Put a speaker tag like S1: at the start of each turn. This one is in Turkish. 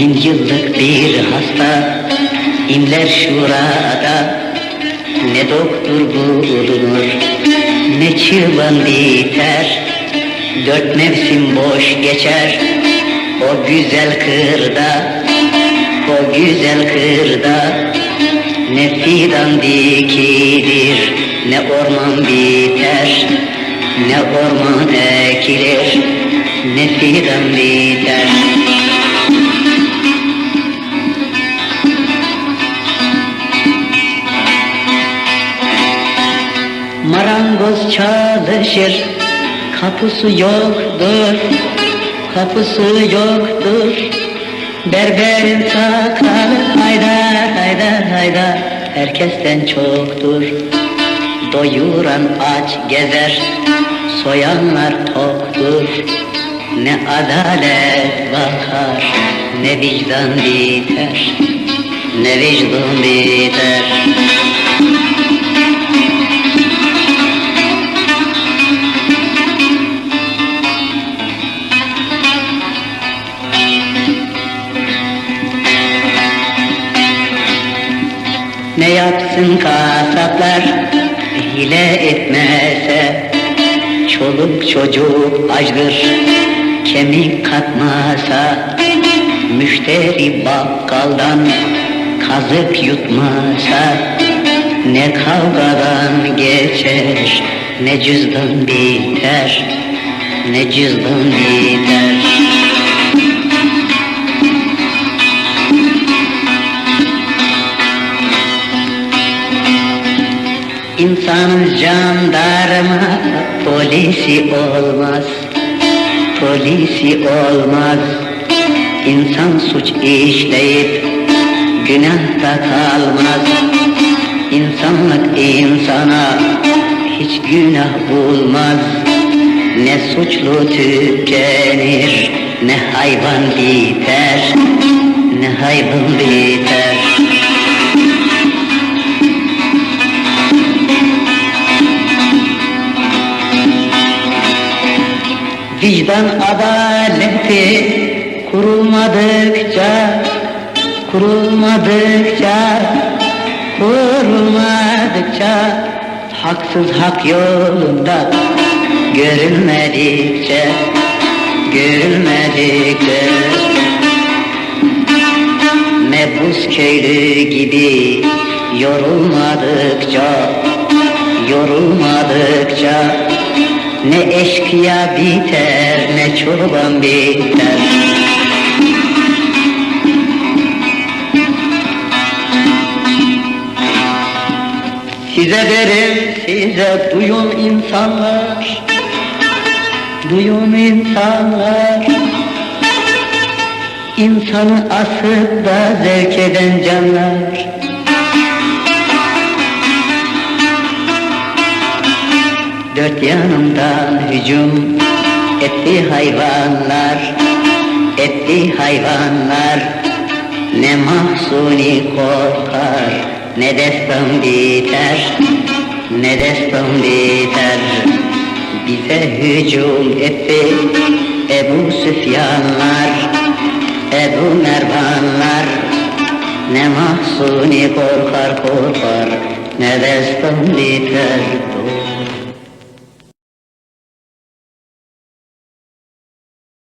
S1: Yüz yıllık bir hasta. İnler şurada. Ne doktor bulunur ne çıban biter. Dört mevsim boş geçer o güzel kırda. O güzel kırda Ne fidan dikilir ne orman biter. Ne orman ekilir ne fidan biter çalışır, kapısı yoktur, kapısı yoktur. Berberin sakalı haydar haydar haydar, herkesten çoktur. Doyuran aç gezer, soyanlar toktur. Ne adalet bakar, ne vicdan biter, ne vicdan biter. Ne yapsın kasaplar? Hile etmese Çoluk çocuk açdır kemik katmasa Müşteri bakkaldan kazık yutmasa Ne kavgadan geçer ne cüzdan biter Ne cüzdan biter İnsanın jandarma polisi olmaz Polisi olmaz. İnsan suç işleyip günahta kalmaz. İnsanlık insana hiç günah bulmaz. Ne suçlu tükenir ne hayvan biter Ne hayvan biter Vicdan adaleti kurulmadıkça Kurulmadıkça Kurulmadıkça Haksız hak yolunda Görülmedikçe Görülmedikçe. Mebus köylü gibi Yorulmadıkça Yorulmadıkça ne eşkıya biter ne çoban biter. Size derim size duyun insanlar. Duyun insanlar. İnsanı asıp da zevk eden canlar Dört yanımdan hücum etti hayvanlar Etti hayvanlar. Ne mahsuni korkar Ne destan biter Ne destan biter. Bize hücum etti Ebu Süfyanlar Ebu Mervanlar. Ne mahsuni korkar korkar Ne destan biter